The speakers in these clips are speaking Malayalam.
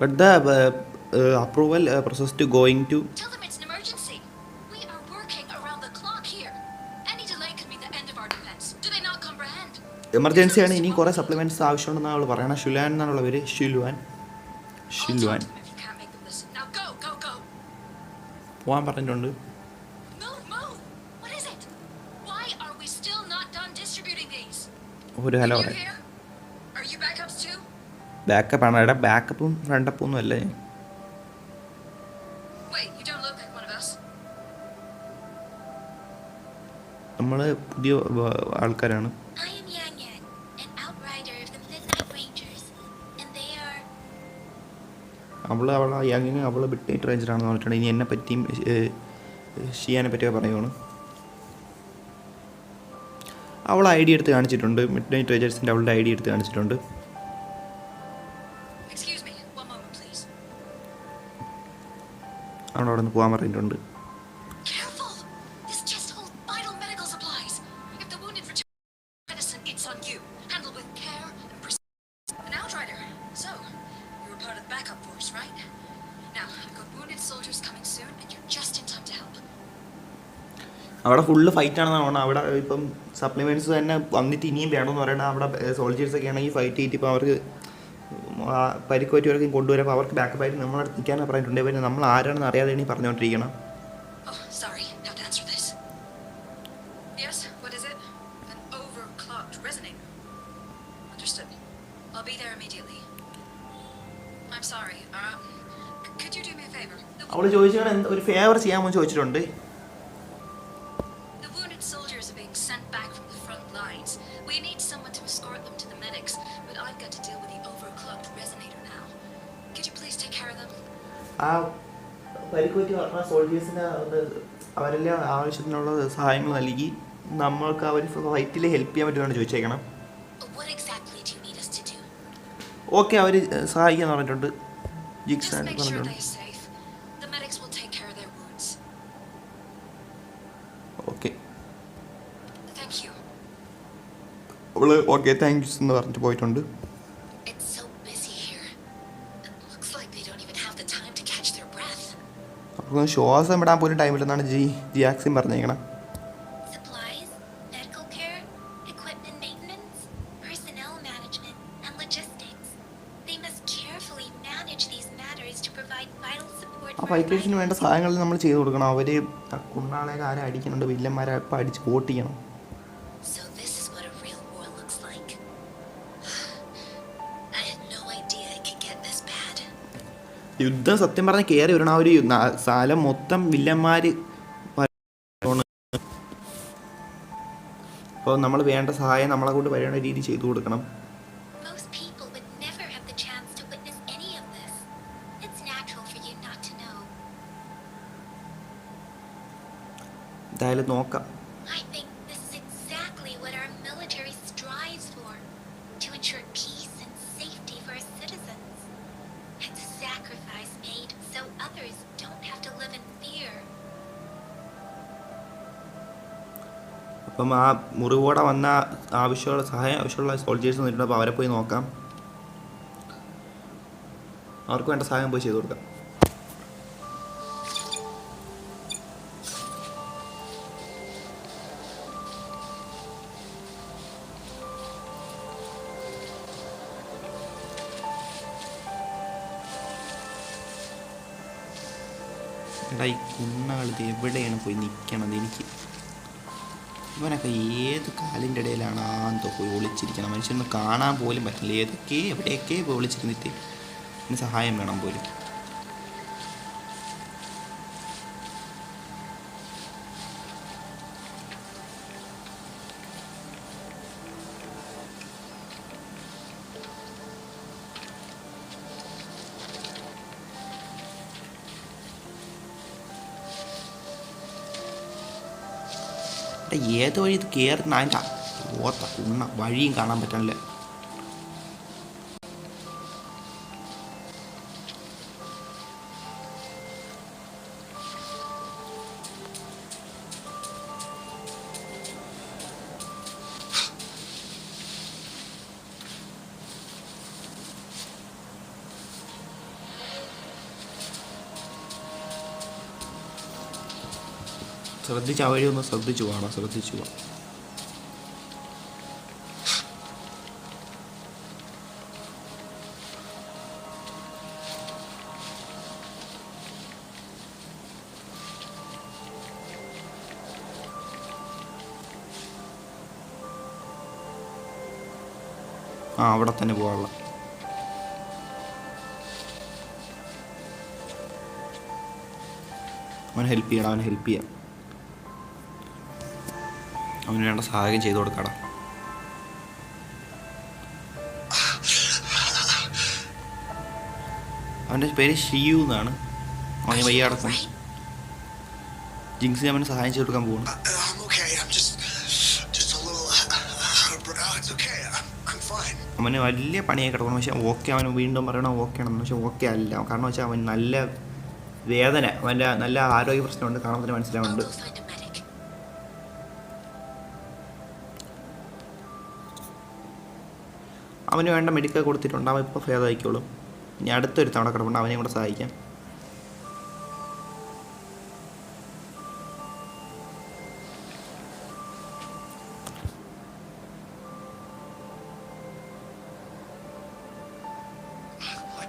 But the uh, uh, approval uh, process to going to Tell them emergency. We are working around the clock here. Any delay could mean the end of our defense. Do they not comprehend? Emergency ആണ് ഇനിയും കുറേ സപ്ലിമെന്റ്സ് ആവശ്യമുണ്ടെന്നാണ് അവൾ പറയണത് ഷുലാൻ എന്നാണുള്ള പേര് ഷിലുവാൻ ഷിലുവാൻ. പോകാൻ പറഞ്ഞിട്ടുണ്ട് Move, move. What ബാക്കപ്പ് ആണ്. എടാ ബാക്കപ്പും ഫ്രണ്ടപ്പും ഒന്നും അല്ലേ. നമ്മൾ പുതിയ ആൾക്കാരാണ്. അവൾ അവൾ യാങ്ങിന് അവൾ ബിട്ടേറ്റ് റേഞ്ചറാണെന്ന് പറഞ്ഞിട്ടുണ്ട് ഇനി എന്നെ പറ്റിയും ഷിയാനെ പറ്റിയൊക്കെ പറയുവാണ്. അവൾ ഐ ഡി എടുത്ത് കാണിച്ചിട്ടുണ്ട്. മിഡ് നൈറ്റ് റേഞ്ചേഴ്സിന്റെ അവളുടെ ഐ ഡി എടുത്ത് കാണിച്ചിട്ടുണ്ട്. Just അവിടെ നിന്ന് പോകാൻ പറഞ്ഞിട്ടുണ്ട്. അവിടെ ഫുള്ള് ഫൈറ്റ് ആണെന്ന് പറഞ്ഞാൽ അവിടെ ഇപ്പം സപ്ലിമെന്റ്സ് തന്നെ വന്നിട്ട് ഇനിയും വേണമെന്ന് പറയണ അവിടെ സോൾജേഴ്സ് ഒക്കെ ആണെങ്കിൽ ഫൈറ്റ് ചെയ്തിട്ട് ഇപ്പോൾ അവർക്ക് പരിക്ക് പറ്റിയവരൊക്കെ കൊണ്ടുവരുമ്പോൾ അവർക്ക് ബാക്കപ്പ് ആയിട്ട് നമ്മളെ നിൽക്കാനാണ് പറഞ്ഞിട്ടുണ്ട്. പിന്നെ നമ്മൾ ആരാണെന്ന് അറിയാതെ ഇനി പറഞ്ഞുകൊണ്ടിരിക്കണം അവൾ sorry, ഒരു favour answer this. Lines. We need someone to escort them to the medics, but I've got to deal with the overclocked resonator now. Could you please take care of them? പരിക്കുപറ്റി പരിക്ക് പറ്റി പറഞ്ഞ സോൾജേഴ്സിന് അവരെല്ലാം ആവശ്യത്തിനുള്ള സഹായങ്ങൾ നൽകി നമ്മൾക്ക് അവർ ഫൈറ്റിൽ ഹെൽപ്പ് ചെയ്യാൻ പറ്റുമെന്ന് ചോദിച്ചേക്കണം? ഓക്കെ അവർ സഹായിക്കാന്ന് പറഞ്ഞിട്ടുണ്ട് ജിക്സ് Just make sure പറഞ്ഞിട്ടുണ്ട് they're safe. The medics will take care of their wounds. Okay Thank you. അവൾ ഓക്കെ താങ്ക് യു എന്ന് പറഞ്ഞിട്ട് പോയിട്ടുണ്ട് It's so busy here. It looks like they don't even have the time to catch their breath. അപ്പോൾ ശ്വാസം വിടാൻ പോലും ടൈമില്ലെന്നാണ് ജി ജിയാക്സിൻ പറഞ്ഞേക്കണം Supplies, medical care, equipment maintenance, personnel management, and logistics. They must carefully manage these matters to provide vital support ആ for ഫൈറ്റേഴ്സിന് വേണ്ട. സഹായങ്ങൾ നമ്മൾ ചെയ്തു കൊടുക്കണം അവർ കുണ്ണാളെയൊക്കെ ആരെ അടിക്കുന്നുണ്ട് വില്ലന്മാരെ ഇപ്പം അടിച്ച് ഓട്ടിക്കണം യുദ്ധം സത്യം പറഞ്ഞ കയറി വരണം ആ ഒരു സ്ഥലം മൊത്തം വില്ലന്മാര് അപ്പോൾ നമ്മൾ വേണ്ട സഹായം നമ്മളെ കൊണ്ട് വരേണ്ട രീതി ചെയ്തു കൊടുക്കണം. എന്തായാലും people would never have the chance to witness any of this. It's natural for you not to know. എന്തായാലും നോക്കാം I think this is exactly what our military strives for to ensure peace and safety for our citizens. It's a sacrifice made so others don't have to live in fear. അപ്പം ആ മുറിവോടെ വന്ന ആവശ്യമുള്ള സഹായം ആവശ്യമുള്ള സോൾജേഴ്സ് വന്നിട്ടുണ്ട്. അപ്പോൾ അവരെ പോയി നോക്കാം. അവർക്ക് വേണ്ട സഹായം പോയി ചെയ്തു കൊടുക്കാം. എടാ ഈ കുണ്ണാളിത് എവിടെയാണ് പോയി നിൽക്കണത് എനിക്ക്? ഇവനൊക്കെ ഏത് കാലിന്റെ ഇടയിലാണ് ആ എന്തോ പോയി ഒളിച്ചിരിക്കണം മനുഷ്യനൊന്ന് കാണാൻ പോലും പറ്റില്ല. ഏതൊക്കെ എവിടെയൊക്കെ പോയി ഒളിച്ചിരുന്നിട്ട്? ഇതിന് സഹായം വേണം പോലും. ഏത് വഴി ഇത് കയറുന്ന അതിന്റെ ഓത്ത കുണ്ണ വഴിയും കാണാൻ പറ്റണില്ല ശ്രദ്ധിച്ച് ആ വഴി ഒന്ന് ശ്രദ്ധിച്ചു പോകണം ശ്രദ്ധിച്ചു പോകണം ആ അവിടെ തന്നെ പോകാനുള്ള. അവൻ ഹെൽപ്പ് ചെയ്യണം അവൻ ഹെൽപ്പ് ചെയ്യാം. അവന് വേണ്ട സഹായം ചെയ്തു കൊടുക്കടാ. അവന്റെ പേര് ഷിയു എന്നാണ്. അവന് വയ്യ അടക്കം? ജിങ്സിന് അവന് സഹായം ചെയ്തു കൊടുക്കാൻ പോകുന്നു Uh. Uh, uh. അവന് വലിയ പണിയായി കിടക്കണം പക്ഷെ ഓക്കെ അവന് വീണ്ടും പറയണം ഓക്കെ ആണെന്ന്. പക്ഷേ ഓക്കെ അല്ല. കാരണം വെച്ചാൽ അവൻ നല്ല വേദന അവന്റെ നല്ല ആരോഗ്യ പ്രശ്നമുണ്ട്. കാണാൻ തന്നെ മനസ്സിലാവുന്നുണ്ട്. അവന് വേണ്ട മെഡിക്കൽ കൊടുത്തിട്ടുണ്ട്. അവൻ ഇപ്പോൾ ഭേദമായിക്കോളും ഇനി അടുത്തൊരു തവണ കിടപ്പുണ്ട്. അവനെയും കൂടെ സഹായിക്കാം.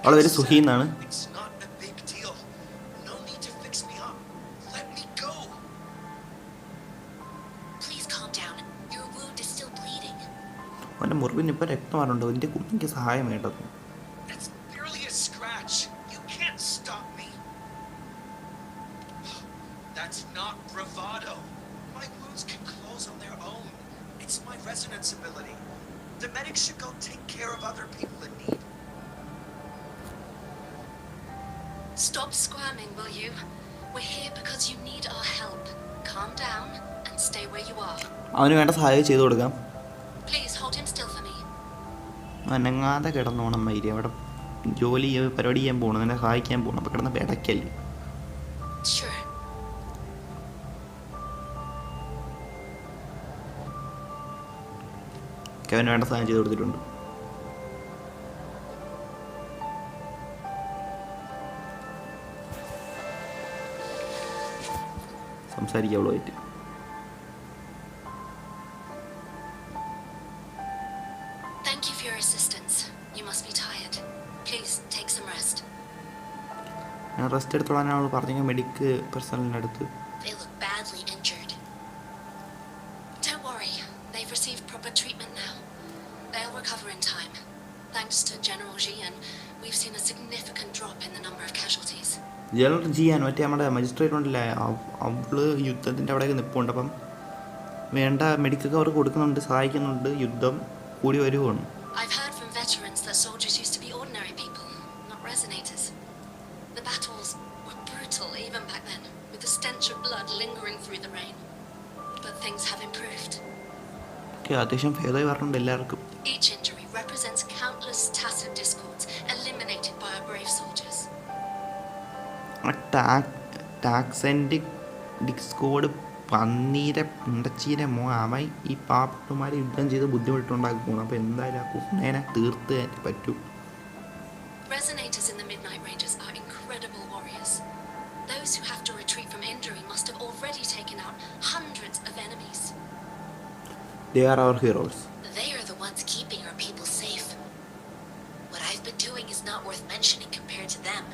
അവളെ പേര് സുഹി എന്നാണ്. അവൻ്റെ മുറിവിന് ഇപ്പോൾ രക്തമാണുണ്ടോ എൻ്റെ കുഞ്ഞിക്ക് സഹായം വേണ്ടത് It's merely a scratch. You can't stop me. That's not bravado. My wounds can close on their own. It's my resonance ability. The medics should go take care of other people in need. Stop squirming, will you? We're here because you need our help. Calm down and stay where you are. അവന് വേണ്ട സഹായം ചെയ്തു കൊടുക്കാം അനങ്ങാതെ കിടന്നോണം മൈരി. അവിടെ ജോലി ചെയ്യാൻ പരിപാടി ചെയ്യാൻ പോകണം എന്നെ സഹായിക്കാൻ പോകണം അപ്പൊ കിടന്ന് പിടയ്ക്കല്ലേ അവന് വേണ്ട സഹായം ചെയ്ത് കൊടുത്തിട്ടുണ്ട്. സംസാരിക്കാവുള്ളൂ അവളുമായിട്ട് Thank you for your assistance. You must be tired. Please take some rest. ഞാൻ റെസ്റ്റ് എടുത്തോളാൻ അവൾ പറഞ്ഞു മെഡിക്കൽ പേഴ്സണലിന്റെ അടുത്ത് They look badly injured. Don't worry, they've received proper treatment now. They'll recover in time. Thanks to General Jian, we've seen a significant drop in the number of casualties. General ജിയാൻ മറ്റേ നമ്മുടെ മജിസ്ട്രേറ്റ് ഉണ്ടല്ലേ അവ- അവൾ യുദ്ധത്തിന്റെ അവിടെയൊക്കെ നിൽപ്പുണ്ട് അപ്പം വേണ്ട മെഡിക്കൽ കവർ കൊടുക്കുന്നുണ്ട് സഹായിക്കുന്നുണ്ട് യുദ്ധം കൂടി വരുവാണ് I've heard from veterans that soldiers used to be ordinary people, not resonators. The battles were brutal even back then, with the stench of blood lingering through the rain. But things have improved. ഒക്കെ അത്യാവശ്യം ഭേദമായി പറഞ്ഞിട്ടുണ്ട് എല്ലാവർക്കും Each injury represents countless tacit discords eliminated by our brave soldiers. ആ ടാക് ടാക്സെൻറ്റിക് ഡിസ്കോഡ് പന്നീരെ ഉണ്ടച്ചീരെ മോ അവൻ ഈ പാപ്പന്മാരെ യുദ്ധം ചെയ്ത് ബുദ്ധിമുട്ടുണ്ടാക്കി പോകണം അപ്പോൾ എന്തായാലും ആ കുട്ടേനെ തീർത്ത് പറ്റൂ Resonators in the Midnight Rangers are incredible warriors. Those who have to retreat from injury must have already taken out hundreds of enemies. They are our heroes. They are the ones keeping our people safe. What I've been doing is not worth mentioning compared to them.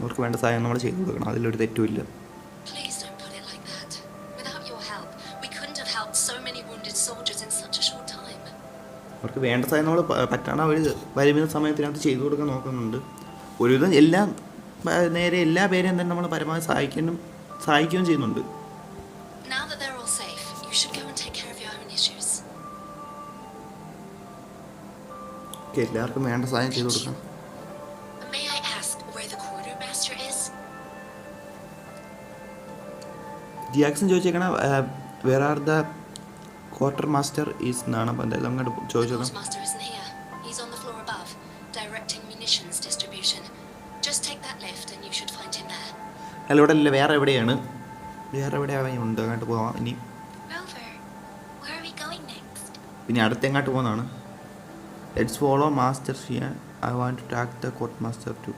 അവർക്ക് വേണ്ട സഹായം നമ്മൾ ചെയ്തു കൊടുക്കണം അതിലൊരു തെറ്റുമില്ല അവർക്ക് വേണ്ട സഹായം നമ്മൾ പറ്റാണ്ട് അവർ വരുന്ന സമയത്തിനകത്ത് ചെയ്തു കൊടുക്കാൻ നോക്കുന്നുണ്ട്. ഒരുവിധം എല്ലാ നേരെ എല്ലാ പേരെയും തന്നെ നമ്മൾ പരമാവധി സഹായിക്കാനും സഹായിക്കുകയും ചെയ്യുന്നുണ്ട്. എല്ലാവർക്കും വേണ്ട സഹായം ചെയ്തു കൊടുക്കാം? ജിയാക്സൺ ചോദിച്ചേക്കണ where are the quartermaster is എന്നാണ് അപ്പോൾ എന്തായാലും അങ്ങോട്ട് ചോദിച്ചത്. അല്ല ഇവിടെ അല്ല വേറെ എവിടെയാണ് വേറെ എവിടെ ഉണ്ട് അങ്ങോട്ട് പോവാം ഇനി? പിന്നെ അടുത്ത് എങ്ങോട്ട് പോകുന്നതാണ് let's follow master ഷിയാൻ I want to talk the court master to